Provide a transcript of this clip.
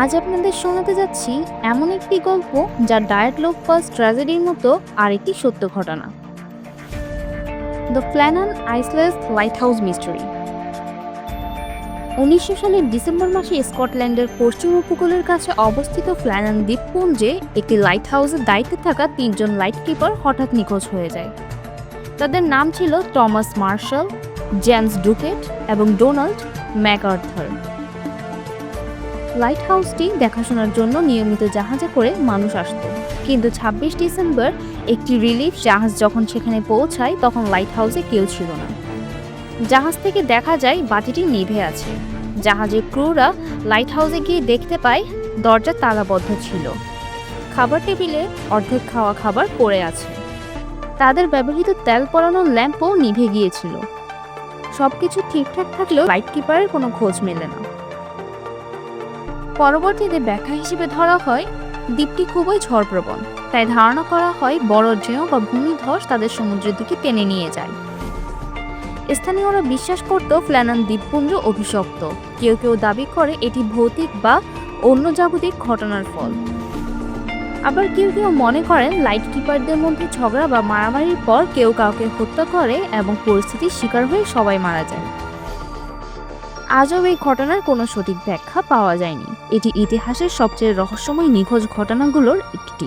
আজ আপনাদের শোনাতে যাচ্ছি এমন একটি গল্প যা ডায়েট পাস ট্র্যাজেডির মতো আরেকটি সত্য ঘটনা। The Flannan Isles lighthouse mystery. উনিশশো সালের ডিসেম্বর মাসে স্কটল্যান্ডের পশ্চিম উপকূলের কাছে অবস্থিত ফ্ল্যানান দ্বীপপুঞ্জে একটি লাইট হাউসের দায়িত্বে থাকা তিনজন লাইট কিপার হঠাৎ নিখোঁজ হয়ে যায়। তাদের নাম ছিল টমাস মার্শাল, জেমস ডুকেট এবং ডোনাল্ড ম্যাকআর্থার। লাইট হাউসটি দেখাশোনার জন্য নিয়মিত জাহাজে করে মানুষ আসতো। কিন্তু ছাব্বিশ ডিসেম্বর একটি রিলিফ জাহাজ যখন সেখানে পৌঁছায়, তখন লাইট হাউসে কেউ ছিল না। জাহাজ থেকে দেখা যায়, বাতিটি নিভে আছে। জাহাজের ক্রুরা লাইট হাউসে গিয়ে দেখতে পায়, দরজা তালাবদ্ধ ছিল। খাবার টেবিলে অর্ধেক খাওয়া খাবার পড়ে আছে। তাদের ব্যবহৃত তেল পড়ানোর ল্যাম্পও নিভে গিয়েছিল। সবকিছু ঠিকঠাক থাকলেও লাইট কিপারের কোনো খোঁজ মেলে না। পরবর্তীতে ব্যাখ্যা হিসেবে ধরা হয়, দ্বীপটি খুবই ঝড়প্রবণ। তাই ধারণা করা হয়, বড় ঢেউ বা ভূমিধস তাদের সমুদ্রের দিকে টেনে নিয়ে যায়। স্থানীয়রা বিশ্বাস করত ফ্ল্যানান দ্বীপপুঞ্জ অভিশপ্ত। কেউ কেউ দাবি করে এটি ভৌতিক বা অন্য জাগতিক ঘটনার ফল। আবার কেউ কেউ মনে করেন লাইট কিপারদের মধ্যে ঝগড়া বা মারামারির পর কেউ কাউকে হত্যা করে এবং পরিস্থিতির শিকার হয়ে সবাই মারা যায়। আজও এই ঘটনার কোনো সঠিক ব্যাখ্যা পাওয়া যায়নি। এটি ইতিহাসের সবচেয়ে রহস্যময় নিখোঁজ ঘটনাগুলোর একটি।